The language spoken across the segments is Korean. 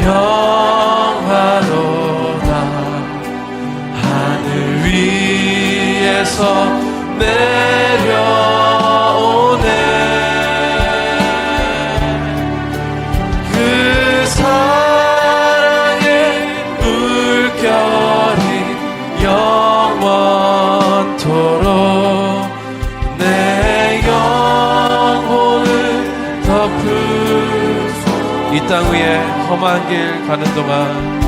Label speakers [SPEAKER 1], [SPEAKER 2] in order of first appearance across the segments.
[SPEAKER 1] 평화로다. 하늘 위에서 내 험한 길 가는 동안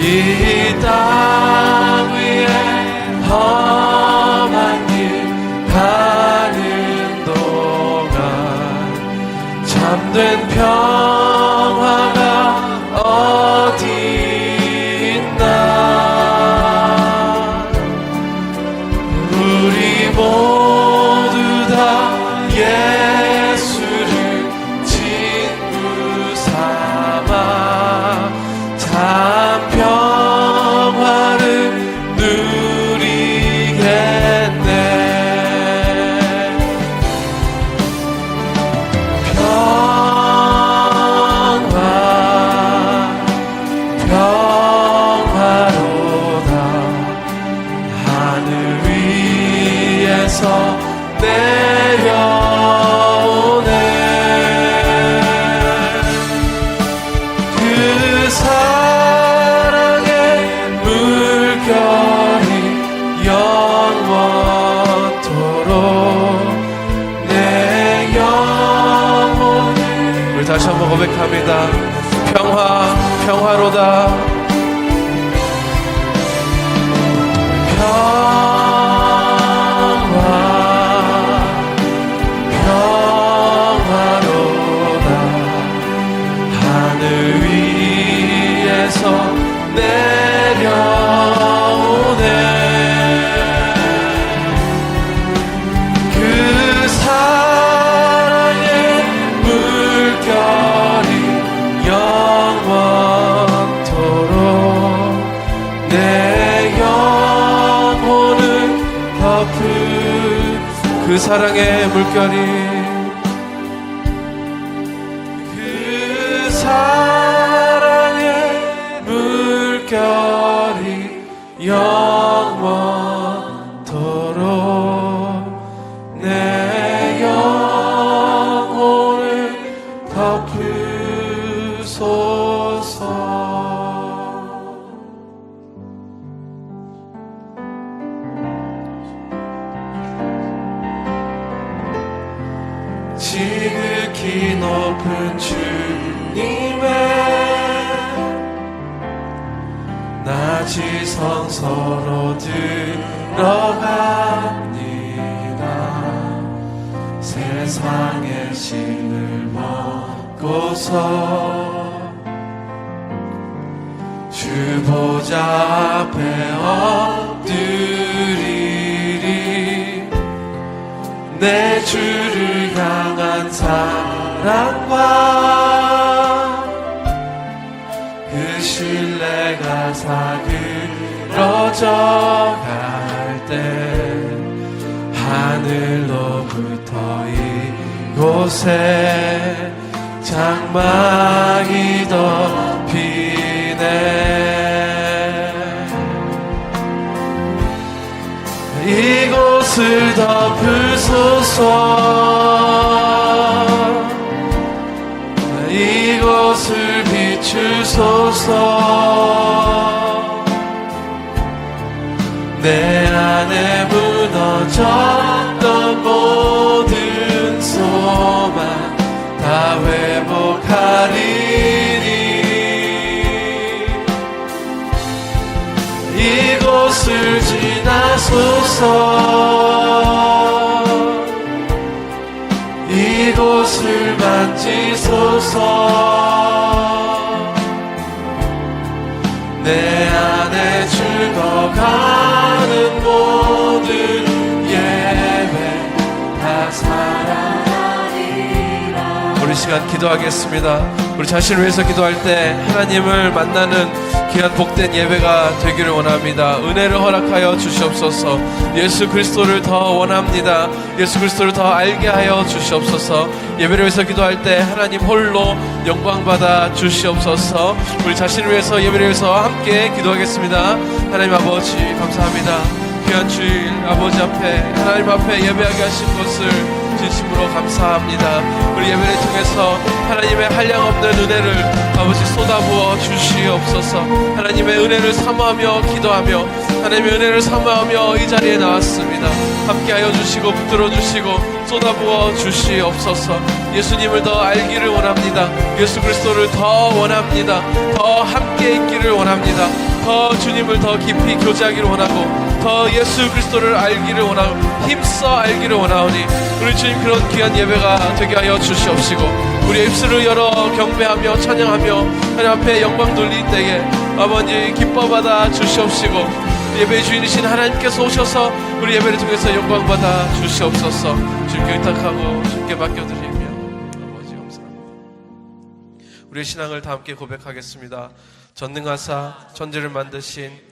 [SPEAKER 1] 이 땅 위에 험한 길 가는 동안 잠든 평 고백합니다. 평화, 평화로다. 사랑의 물결이 세상의 신을 먹고서 주보자 앞에 엎드리리 내 주를 향한 사랑과 그 신뢰가 사그러져 갈 때 하늘로부터 이 이곳에 장막이 덮이네. 이곳을 덮으소서. 이곳을 비추소서. 내 안에 무너졌 이곳을 지나소서. 이곳을 만지소서. 내 안에 죽어가 우리 시간 기도하겠습니다. 우리 자신을 위해서 기도할 때 하나님을 만나는 귀한 복된 예배가 되기를 원합니다. 은혜를 허락하여 주시옵소서. 예수 그리스도를 더 원합니다. 예수 그리스도를 더 알게 하여 주시옵소서. 예배를 위해서 기도할 때 하나님 홀로 영광 받아 주시옵소서. 우리 자신을 위해서 예배를 위해서 함께 기도하겠습니다. 하나님 아버지 감사합니다. 귀한 주일 아버지 앞에 하나님 앞에 예배하게 하신 것을 진심으로 감사합니다. 우리 예배를 통해서 하나님의 한량없는 은혜를 아버지 쏟아부어 주시옵소서. 하나님의 은혜를 사모하며 기도하며 하나님의 은혜를 사모하며 이 자리에 나왔습니다. 함께하여 주시고 붙들어 주시고 쏟아부어 주시옵소서. 예수님을 더 알기를 원합니다. 예수 그리스도를 더 원합니다. 더 함께 있기를 원합니다. 더 주님을 더 깊이 교제하기를 원하고 더 예수 그리스도를 알기를 원하고 힘써 알기를 원하오니 우리 주님 그런 귀한 예배가 되게 하여 주시옵시고 우리 입술을 열어 경배하며 찬양하며 하나님 앞에 영광 돌릴 때에 아버지 기뻐 받아 주시옵시고 예배의 주인이신 하나님께서 오셔서 우리 예배를 통해서 영광 받아 주시옵소서. 주님께 의탁하고 주님께 맡겨드리며 아버지 감사합니다. 우리의 신앙을 다 함께 고백하겠습니다. 전능하사 천지를 만드신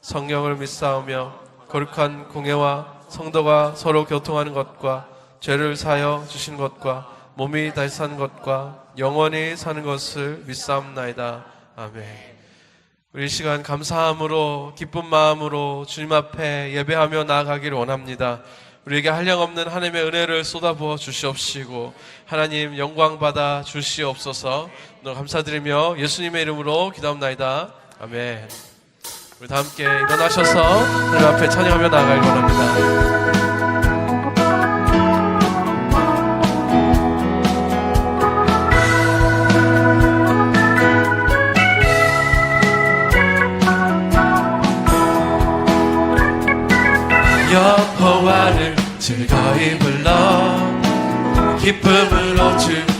[SPEAKER 1] 성령을 믿사오며 거룩한 공예와 성도가 서로 교통하는 것과 죄를 사여 주신 것과 몸이 다시 사는 것과 영원히 사는 것을 믿사옵나이다 아멘 우리 이 시간 감사함으로 기쁜 마음으로 주님 앞에 예배하며 나아가기를 원합니다. 우리에게 한량없는 하나님의 은혜를 쏟아부어 주시옵시고 하나님 영광 받아 주시옵소서. 감사드리며 예수님의 이름으로 기도합나이다. 아멘. 우리 다 함께 일어나셔서 하나님 앞에 찬양하며 나아가길 원합니다. 여호와를 즐거이 불러 기쁨으로 주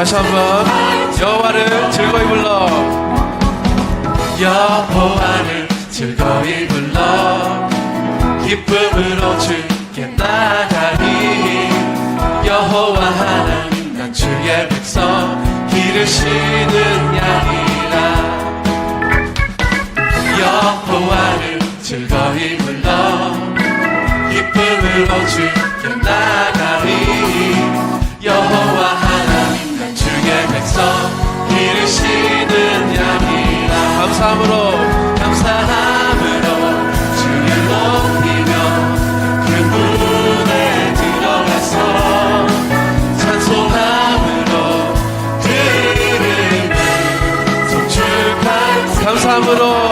[SPEAKER 1] 다시 한번 여호와를 즐거이 불러. 여호와를 즐거이 불러. 기쁨으로 주께 나가리. 여호와 하나님 난 주의 백성 기르시는 양이라. 여호와를 즐거이 불러. 기쁨으로 주께 나가리 감사함으로
[SPEAKER 2] 감사함으로 주를 높이며 그분에 들어가서 찬송함으로 그 드리네 송축할
[SPEAKER 1] 감사함으로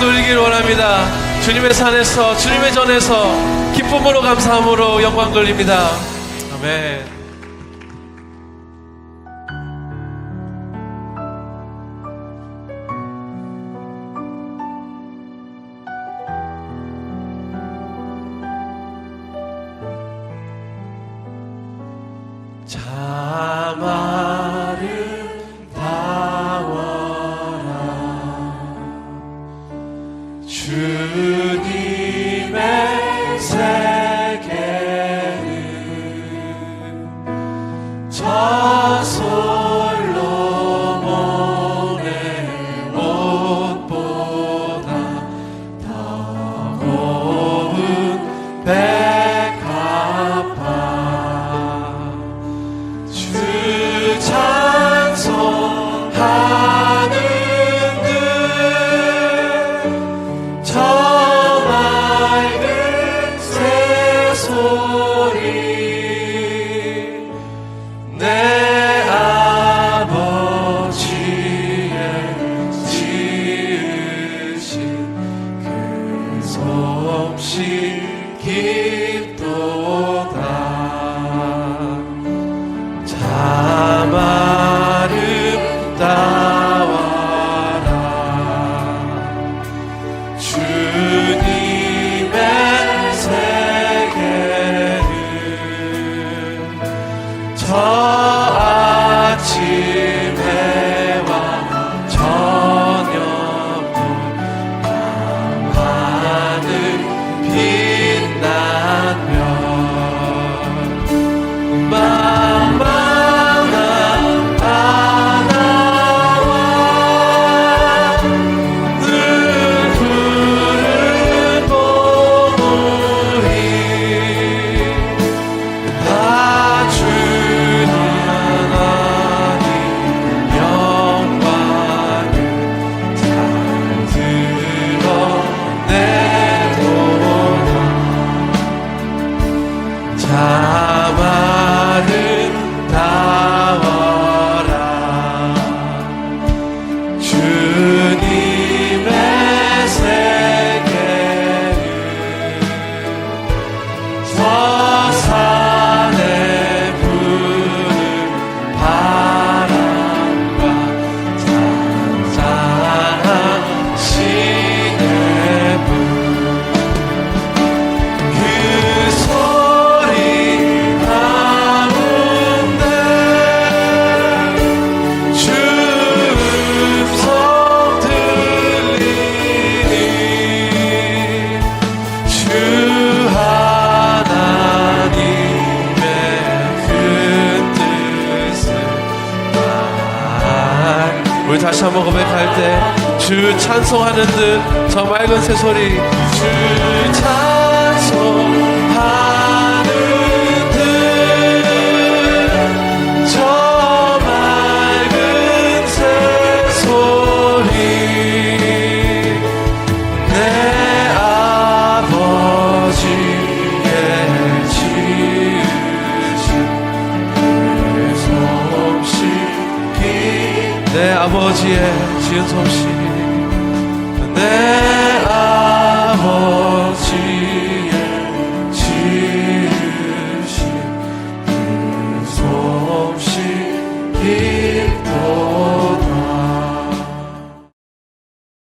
[SPEAKER 1] 돌리길 원합니다. 주님의 산에서 주님의 전에서 기쁨으로 감사함으로 영광 돌립니다. 아멘. Hey. 찬송하는 듯 저 맑은 새소리. 주 찬송하는 듯 저 맑은 새소리. 내 아버지의 지으신 내 아버지의 지은 솜씨 내